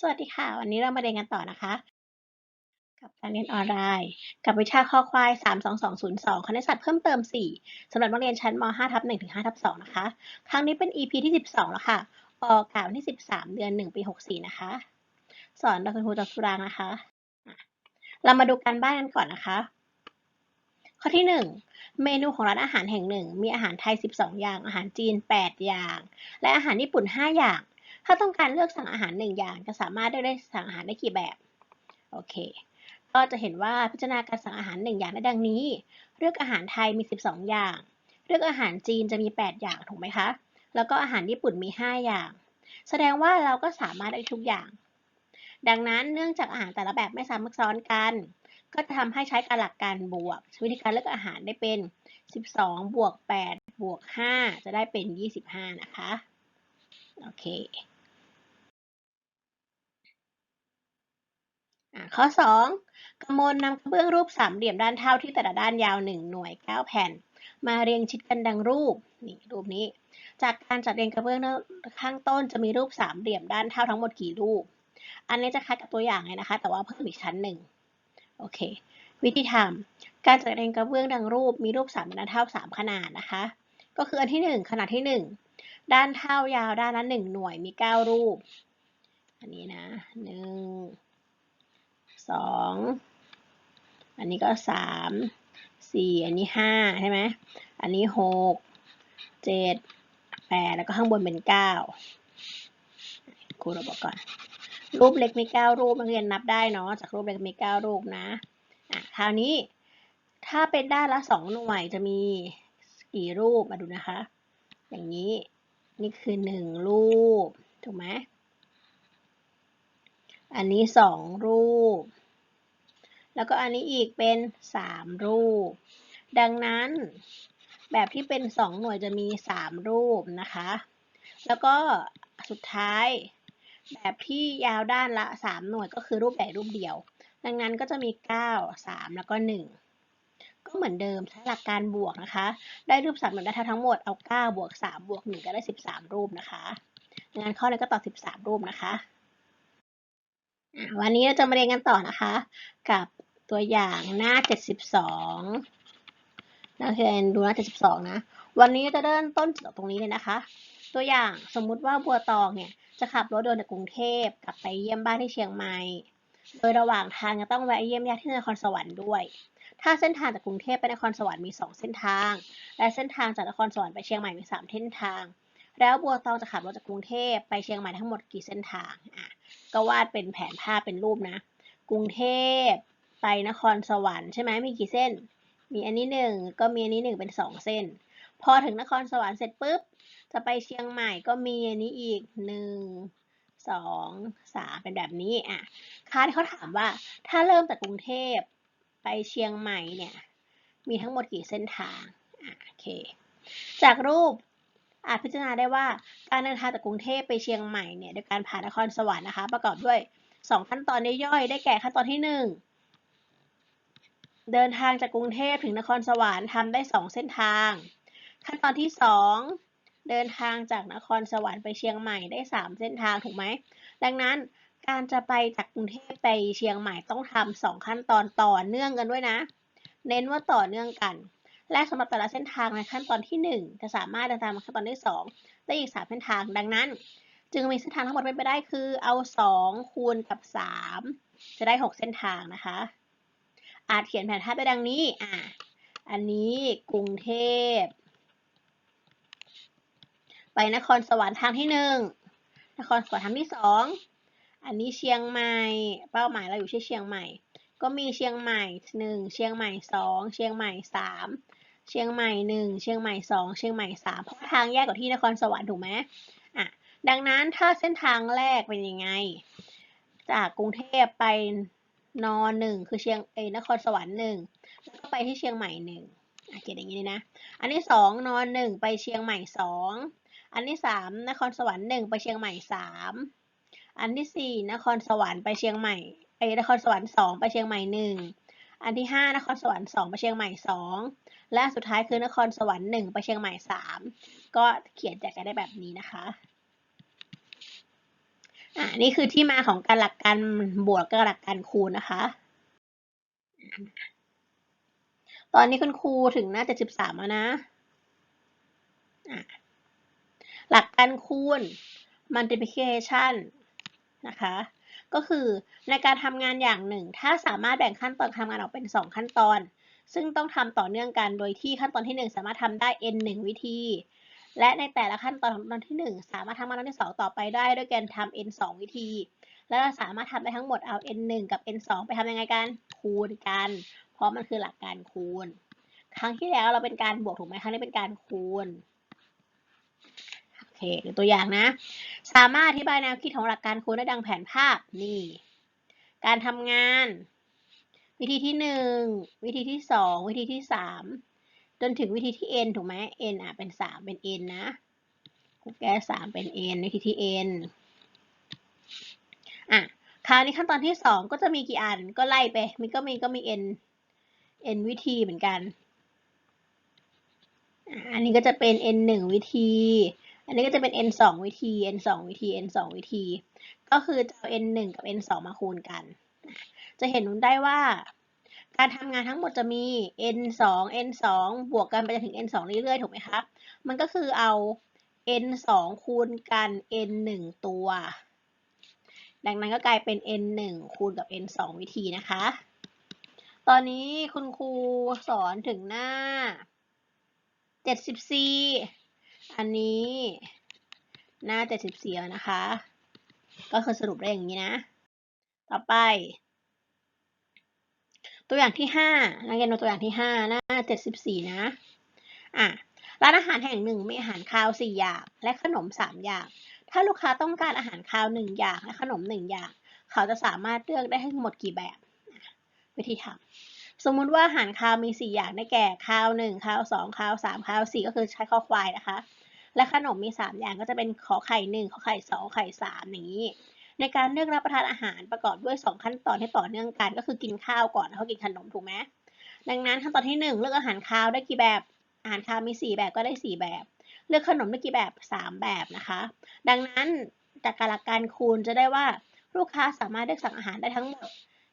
สวัสดีค่ะ วันนี้เรามาเรียนกันต่อนะคะ กับการเรียนออนไลน์ กับวิชาข้อควาย 32202 คณิตศาสตร์เพิ่มเติม 4สำหรับนักเรียนชั้นม 5 ทับ1ถึง5ทับ2นะคะ ครั้งนี้เป็น EP ที่ 12 แล้วค่ะ ออกอากาศวันที่ 13 เดือน 1 ปี 64 นะคะ สอนโดยคุณครูจอมสุรางนะคะ เรามาดูการบ้านกันก่อนนะคะ ข้อที่ 1 เมนูของร้านอาหารแห่งหนึ่ง มีอาหารไทย 12 อย่าง อาหารจีน 8 อย่าง และอาหารญี่ปุ่น 5 อย่าง ถ้าต้องการเลือกสั่งอาหารหนึ่งอย่างจะสามารถเลือกได้สั่งอาหารได้กี่แบบ โอเค ก็จะเห็นว่าพิจารณาการสั่งอาหารหนึ่งอย่างได้ดังนี้ เลือกอาหารไทยมี 12 อย่าง เลือกอาหารจีนจะมี 8 อย่างถูกไหมคะ แล้วก็อาหารญี่ปุ่นมี 5 อย่าง แสดงว่าเราก็สามารถได้ทุกอย่าง ดังนั้นเนื่องจากอาหารแต่ละแบบไม่ซ้ำซ้อนกัน ก็จะทำให้ใช้การหลักการบวกวิธีการเลือกอาหารได้เป็น 12 บวก 8 บวก 5 จะได้เป็น 25 นะคะ โอเค อะ ข้อ 2กมลนำกระเบื้องรูปสามเหลี่ยมด้านเท่าที่แต่ละด้านยาว 1 หน่วย 9 แผ่น มาเรียงชิดกันดังรูปนี่รูปนี้ จากการจัดเรียงกระเบื้องข้างต้นจะมีรูปสามเหลี่ยมด้านเท่าทั้งหมดกี่รูป อันนี้จะคล้ายกับตัวอย่างเลยนะคะ แต่ว่าเพิ่มอีกชั้นหนึ่งโอเค วิธีทำการจัดเรียงกระเบื้องดังรูปมีรูปสามเหลี่ยมด้านเท่า3ขนาดนะคะ ก็คืออันที่ 1 ขนาดที่ 1 ด้านเท่ายาวด้านละ1หน่วยมี 9 รูป อันนี้นะหนึ่ง สองอันนี้ก็สามสี่อันนี้ห้าใช่ไหมอันนี้หกเจ็ดแปดแล้วก็ข้างบนเป็นเก้าครูเราบอกก่อน รูปเล็กมีเก้ารูปนักเรียนนับได้เนาะจากรูปเล็กมีเก้ารูปนะอะคราวนี้ถ้าเป็นด้านละสองหน่วยจะมีกี่รูปมาดูนะคะ อย่างนี้นี่คือหนึ่งรูป ถูกไหมอันนี้สองรูป แล้วก็อันนี้อีกเป็นสามรูป ดังนั้นแบบที่เป็นสองหน่วยจะมีสามรูปนะคะ แล้วก็สุดท้าย แบบที่ยาวด้านละสามหน่วยก็คือรูปใหญ่รูปเดียว ดังนั้นก็จะมีเก้าสามแล้วก็หนึ่งก็เหมือนเดิมใช้หลักการบวกนะคะ ได้รูปสามเหมือนได้ทั้งหมดเอาเก้าบวกสามบวกหนึ่งก็ได้สิบสามรูปนะคะดังนั้นข้อนี้ก็ตอบสิบสามรูปนะคะวันนี้เราจะมาเรียนกันต่อนะคะ กับ ตัวอย่างหน้า 72นักเรียนดูหน้า 72 นะ วันนี้จะเริ่มต้นจากตรงนี้เลยนะคะ ตัวอย่างสมมุติว่าบัวตองเนี่ยจะขับรถเดินจากกรุงเทพกลับไปเยี่ยมบ้านที่เชียงใหม่ โดยระหว่างทางจะต้องแวะเยี่ยมญาติที่นครสวรรค์ด้วย ถ้าเส้นทางจากกรุงเทพไปนครสวรรค์มี 2 เส้นทาง และเส้นทางจากนครสวรรค์ไปเชียงใหม่มี 3 เส้นทาง แล้วบัวตองจะขับรถจากกรุงเทพไปเชียงใหม่ทั้งหมดกี่เส้นทาง อะ ก็วาดเป็นแผนภาพเป็นรูปนะ กรุงเทพ ไปนครสวรรค์ใช่ไหมมีกี่เส้น มีอันนี้หนึ่งก็มีอันนี้หนึ่งเป็นสองเส้น พอถึงนครสวรรค์เสร็จปุ๊บ จะไปเชียงใหม่ก็มีอันนี้อีกหนึ่งสองสามเป็นแบบนี้อะค่าที่เขาถามว่าถ้าเริ่มจากกรุงเทพไปเชียงใหม่เนี่ย มีทั้งหมดกี่เส้นทางอะโอเค จากรูปอาจพิจารณาได้ว่าการเดินทางจากกรุงเทพไปเชียงใหม่เนี่ยโดยการผ่านนครสวรรค์นะคะ ประกอบด้วย 2 ขั้นตอนย่อยๆได้แก่ขั้นตอนที่ 1 เดินทางจากกรุงเทพถึงนครสวรรค์ทำได้ 2 เส้นทาง ขั้นตอนที่ 2 เดินทางจากนครสวรรค์ไปเชียงใหม่ได้ 3 เส้นทางถูกไหม ดังนั้นการจะไปจากกรุงเทพไปเชียงใหม่ต้องทำสองขั้นตอนต่อเนื่องกันด้วยนะ เน้นว่าต่อเนื่องกัน และสำหรับแต่ละเส้นทางในขั้นตอนที่ 1 จะสามารถเดินทางมาขั้นตอนที่ 2 ได้อีก 3 เส้นทาง ดังนั้น จึงมีเส้นทางทั้งหมดเป็นไปได้คือเอา 2 คูณกับ 3 จะได้ 6 เส้นทางนะคะ อาจเขียนแผนภาพไปดังนี้ อะ อันนี้กรุงเทพ ไปนครสวรรค์ทางที่1นครสวรรค์ทางที่2อันนี้เชียงใหม่ เป้าหมายเราอยู่ที่เชียงใหม่ ก็มีเชียงใหม่หนึ่ง เชียงใหม่สอง เชียงใหม่สาม เชียงใหม่หนึ่ง เชียงใหม่สอง เชียงใหม่สามเพราะทางแยกกับที่นครสวรรค์ถูกไหมอะ ดังนั้นถ้าเส้นทางแรกเป็นยังไง จากกรุงเทพไป นอหนึ่งคือเชียงเอนครสวรรค์หนึ่งแล้วก็ไปที่เชียงใหม่หนึ่งเขียนอย่างนี้นะ อันที่สองนอนหนึ่งไปเชียงใหม่สองอันที่สามนครสวรรค์หนึ่งไปเชียงใหม่สามอันที่สี่นครสวรรค์ไปเชียงใหม่ไปนครสวรรค์สองไปเชียงใหม่หนึ่งอันที่ห้านครสวรรค์สองไปเชียงใหม่สองและสุดท้ายคือนครสวรรค์หนึ่งไปเชียงใหม่สามก็เขียนแจกกันได้แบบนี้นะคะ อ่านี่คือที่มาของการหลักการบวกกับหลักการคูณนะคะ ตอนนี้คุณครูถึงหน้า73แล้วนะะหลักการคูณ multiplication นะคะ ก็คือในการทำงานอย่างหนึ่ง ถ้าสามารถแบ่งขั้นตอนการทำงานออกเป็น2ขั้นตอน ซึ่งต้องทำต่อเนื่องกัน โดยที่ขั้นตอนที่1สามารถทำได้ n 1วิธี และในแต่ละขั้นตอนของตอนที่ 1 สามารถทำขั้นตอนที่ 2 ต่อไปได้ด้วยการทำ n 2 วิธี และเราสามารถทำได้ทั้งหมดเอา n 1 กับ n 2 ไปทำยังไงกัน คูณกัน เพราะมันคือหลักการคูณ ครั้งที่แล้วเราเป็นการบวกถูกไหมครั้งนี้เป็นการคูณโอเคเดูตัวอย่างนะ สามารถอธิบายแนวคิดของหลักการคูณได้ดังแผนภาพนี่ การทำงาน วิธีที่หนึ่งวิธีที่สองวิธีที่สาม จนถึงวิธีที่ n ถูกไหม n อะเป็นสามเป็น n นะกูแก้สามเป็น n วิธีที่ n อะคราวนี้ขั้นตอนที่สองก็จะมีกี่อันก็ไล่ไปมีก็มีก็มี n n วิธีเหมือนกัน อันนี้ก็จะเป็น n 1วิธี อันนี้ก็จะเป็น n 2วิธี n 2วิธี n 2วิธี ก็คือจะเอา n 1กับ n 2มาคูณกัน จะเห็นได้ว่า การทำงานทั้งหมดจะมี n 2 n 2บวกกันไปจนถึง n 2เรื่อยๆ ถูกไหมคะ มันก็คือเอา n 2คูณกัน n 1ตัว ดังนั้นก็กลายเป็น n 1คูณกับ n 2วิธีนะคะ ตอนนี้คุณครูสอนถึงหน้า 74 อันนี้หน้า 74แล้วนะคะ ก็คือสรุปได้อย่างนี้นะ ต่อไป ตัวอย่างที่5นักเรียนดูตัวอย่างที่5หน้า74นะ อะ ร้านอาหารแห่งหนึ่งมีอาหารคาว4อย่าง และขนม3อย่าง ถ้าลูกค้าต้องการอาหารคาว1อย่าง และขนม1อย่าง เขาจะสามารถเลือกได้ทั้งหมดกี่แบบ วิธีทำสมมุติว่าอาหารคาวมี4อย่างได้แก่คาว1คาว2คาว3คาว4ก็คือใช้ข้อควายนะคะ และขนมมี3อย่างก็จะเป็นขอไข่1ขอไข่2ไข่3อย่างนี้ ในการเลือกรับประทานอาหารประกอบด้วย 2 ขั้นตอนที่ต่อเนื่องกัน ก็คือกินข้าวก่อนแล้วก็กินขนมถูกไหมดังนั้นขั้นตอนที่ 1 เลือกอาหารคาวได้กี่แบบอาหารคาวมี 4 แบบก็ได้ 4 แบบ เลือกขนมได้กี่แบบ 3 แบบนะคะ ดังนั้นจากการหลักการคูณจะได้ว่าลูกค้าสามารถเลือกสั่งอาหารได้ทั้งหมด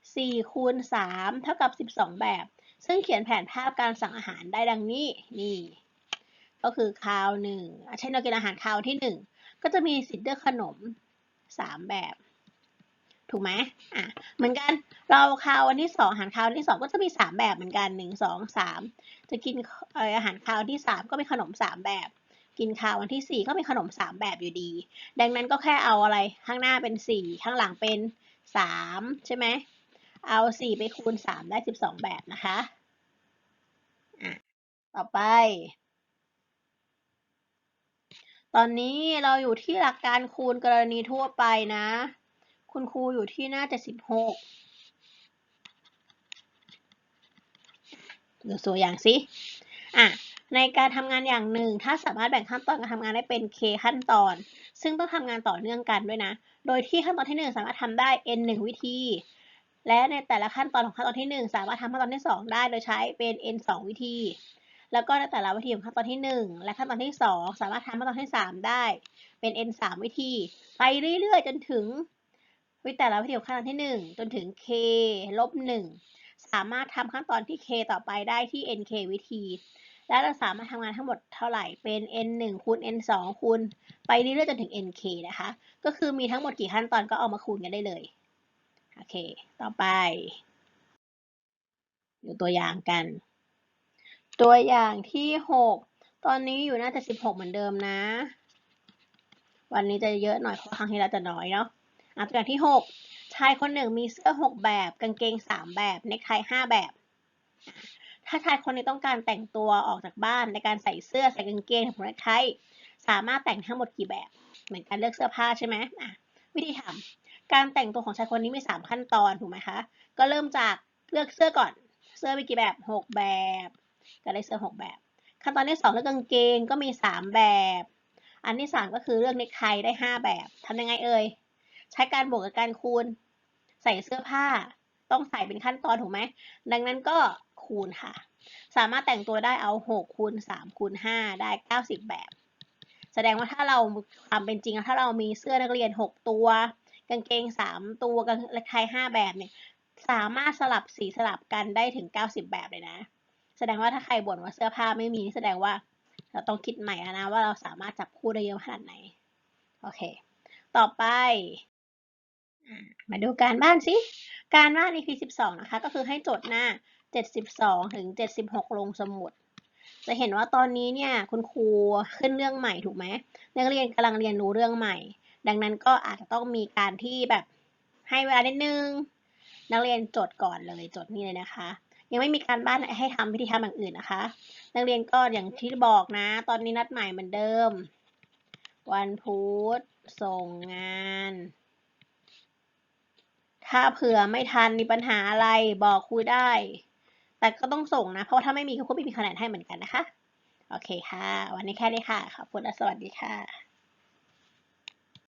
4คูณ3เท่ากับ 12 แบบ ซึ่งเขียนแผนภาพการสั่งอาหารได้ดังนี้นี่ ก็คือคาวหนึ่งเช่นเรากินอาหารคาวที่หนึ่งก็จะมีสิทธิ์เลือกขนม สามแบบ ถูกไหมอะเหมือนกันเราคาววันที่สองอาหารคาววันที่สองก็จะมีสามแบบเหมือนกันหนึ่งสองสามจะกินอาหารคาวที่สามก็มีขนมสามแบบ กินคาววันที่สี่ก็มีขนมสามแบบอยู่ดี ดังนั้นก็แค่เอาอะไรข้างหน้าเป็นสี่ข้างหลังเป็นสามใช่ไหมเอาสี่ไปคูณสามได้สิบสองแบบนะคะอะต่อไป ตอนนี้เราอยู่ที่หลักการคูณกรณีทั่วไปนะ คุณครูอยู่ที่หน้า 76 ดูตัวอย่างสิอะในการทำงานอย่างหนึ่ง ถ้าสามารถแบ่งขั้นตอนการทำงานได้เป็น k ขั้นตอน ซึ่งต้องทำงานต่อเนื่องกันด้วยนะ โดยที่ขั้นตอนที่ 1 สามารถทำได้ n 1 วิธี และในแต่ละขั้นตอนของขั้นตอนที่ 1 สามารถทำขั้นตอนที่ 2 ได้โดยใช้เป็น n 2 วิธี แล้วก็ในแต่ละวิธีของขั้นตอนที่ 1 และขั้นตอนที่ 2 สามารถทำขั้นตอนที่ 3 ได้ เป็น n 3วิธี ไปเรื่อยๆ จนถึงวิแต่ละวิธีของขั้นตอนที่ 1 จนถึง k ลบ1สามารถทำขั้นตอนที่ k ต่อไปได้ที่ nk วิธี และเราสามารถทำงานทั้งหมดเท่าไหร่ เป็น n 1คูณ n 2คูณไปเรื่อยๆจนถึง nk นะคะ ก็คือมีทั้งหมดกี่ขั้นตอนก็เอามาคูณกันได้เลย โอเค ต่อไป ดูตัวอย่างกัน ตัวอย่างที่หกตอนนี้อยู่น่าจะสิบหกเหมือนเดิมนะ วันนี้จะเยอะหน่อยเพราะครั้งที่แล้วจะน้อยเนาะอะตัวอย่างที่หกชายคนหนึ่งมีเสื้อหกแบบ กางเกงสามแบบเนคไทห้าแบบ ถ้าชายคนนี้ต้องการแต่งตัวออกจากบ้านในการใส่เสื้อใส่กางเกงผูกเนคไทสามารถแต่งทั้งหมดกี่แบบ เหมือนการเลือกเสื้อผ้าใช่ไหมอะวิธีทำการแต่งตัวของชายคนนี้มีสามขั้นตอนถูกไหมคะ ก็เริ่มจากเลือกเสื้อก่อน เสื้อมีกี่แบบหกแบบ ก็ได้เสื้อหกแบบขั้นตอนที่สองเลือกกางเกงก็มีสามแบบ อันที่สามก็คือเลือกเนคไทได้ห้าแบบทำยังไงเอ่ยใช้การบวกกับการคูณ ใส่เสื้อผ้าต้องใส่เป็นขั้นตอนถูกไหมดังนั้นก็คูณค่ะ สามารถแต่งตัวได้เอาหกคูณสามคูณห้าได้เก้าสิบแบบ แสดงว่าถ้าเราควาเป็นจริง ถ้าเรามีเสื้อนักเรียนหกตัว กางเกงสามตัวกางเกงไทยห้าแบบเนี่ย สามารถสลับสีสลับกันได้ถึงเก้าสิบแบบเลยนะ แสดงว่าถ้าใครบ่นว่าเสื้อผ้าไม่มีแสดงว่า เราต้องคิดใหม่นะว่าเราสามารถจับคู่ได้เยอะขนาดไหน โอเค ต่อไป มาดูการบ้านสิ การบ้าน EP 12 นะคะ ก็คือให้โจทย์หน้า 72 ถึง 76 ลงสมุด จะเห็นว่าตอนนี้เนี่ยคุณครูขึ้นเรื่องใหม่ถูกไหมนักเรียนกำลังเรียนรู้เรื่องใหม่ ดังนั้นก็อาจจะต้องมีการที่แบบให้เวลานิดนึง นักเรียนจดก่อนเลยจดนี่เลยนะคะ ยังไม่มีการบ้านให้ทำพิธีทำอย่างอื่นนะคะ นักเรียนก็อย่างที่บอกนะ ตอนนี้นัดใหม่เหมือนเดิม วันพุธส่งงาน ถ้าเผื่อไม่ทันมีปัญหาอะไรบอกครูได้ แต่ก็ต้องส่งนะ เพราะถ้าไม่มีครูก็ไม่มีคะแนนให้เหมือนกันนะคะ โอเคค่ะ วันนี้แค่นี้ค่ะ ขอบคุณและสวัสดีค่ะ